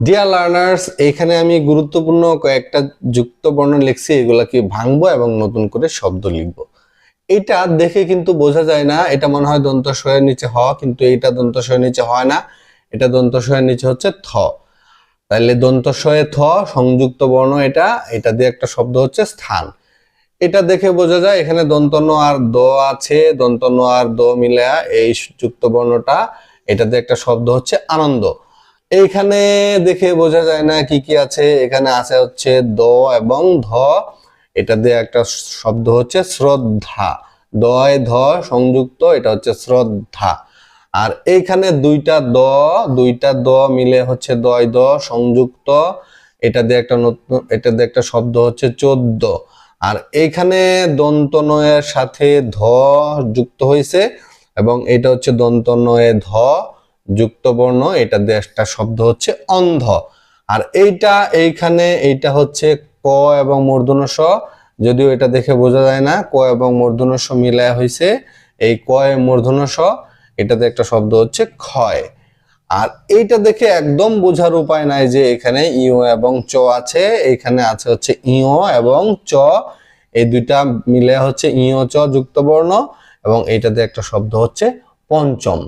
Dear learners এখানে আমি গুরুত্বপূর্ণ কয়েকটা যুক্ত বর্ণ লিখছি এগুলাকে ভাঙবো এবং নতুন করে শব্দ লিখব। এটা দেখে কিন্তু বোঝা যায় না, এটা মনে হয় দন্তস্বয়ের নিচে হ, কিন্তু এটা দন্তস্বয়ের নিচে হয় না। এটা দন্তস্বয়ের নিচে হচ্ছে থ। তাহলে দন্তস্বয়ে থ, সংযুক্ত বর্ণ এটা এটা দিয়ে একটা শব্দ হচ্ছে স্থান। এটা দেখে বোঝা যায়, এখানে দন্তন্য আর দ আছে দন্তন্য আর দ মিলে এই যুক্ত বর্ণটা, এটা দিয়ে একটা শব্দ হচ্ছে আনন্দ। এইখানে দেখে বোঝা যায় না কি কি আছে। এখানে আছে হচ্ছে দ এবং ধ। এটা দিয়ে একটা শব্দ হচ্ছে শ্রদ্ধা। দয় ধ সংযুক্ত, এটা হচ্ছে শ্রদ্ধা। আর এইখানে দুইটা দ দুইটা দ মিলে হচ্ছে দয় দ সংযুক্ত। এটা দিয়ে একটা নতুন, এটা দিয়ে একটা শব্দ হচ্ছে চোদ্দ। আর এইখানে দন্তনয়ের সাথে ধ যুক্ত হয়েছে এবং এটা হচ্ছে দন্তনয়ে ধ। যুক্ত বর্ণ এটা একটা শব্দ হচ্ছে অন্ধ। আর এইটা, এইখানে এইটা হচ্ছে ক এবং মূর্ধন্য স। যদিও এটা দেখে বোঝা যায় না, ক এবং মূর্ধন্য স মিলায় হয়েছে এই ক এ মূর্ধন্য স, এটাতে একটা শব্দ হচ্ছে ক্ষয়। আর এইটা দেখে একদম বোঝার উপায় নাই যে এখানে ইও এবং চ আছে, এখানে আছে হচ্ছে ইও এবং চ। এই দুইটা মিলে হচ্ছে ইও চ যুক্ত বর্ণ এবং এইটাতে একটা শব্দ হচ্ছে পঞ্চম।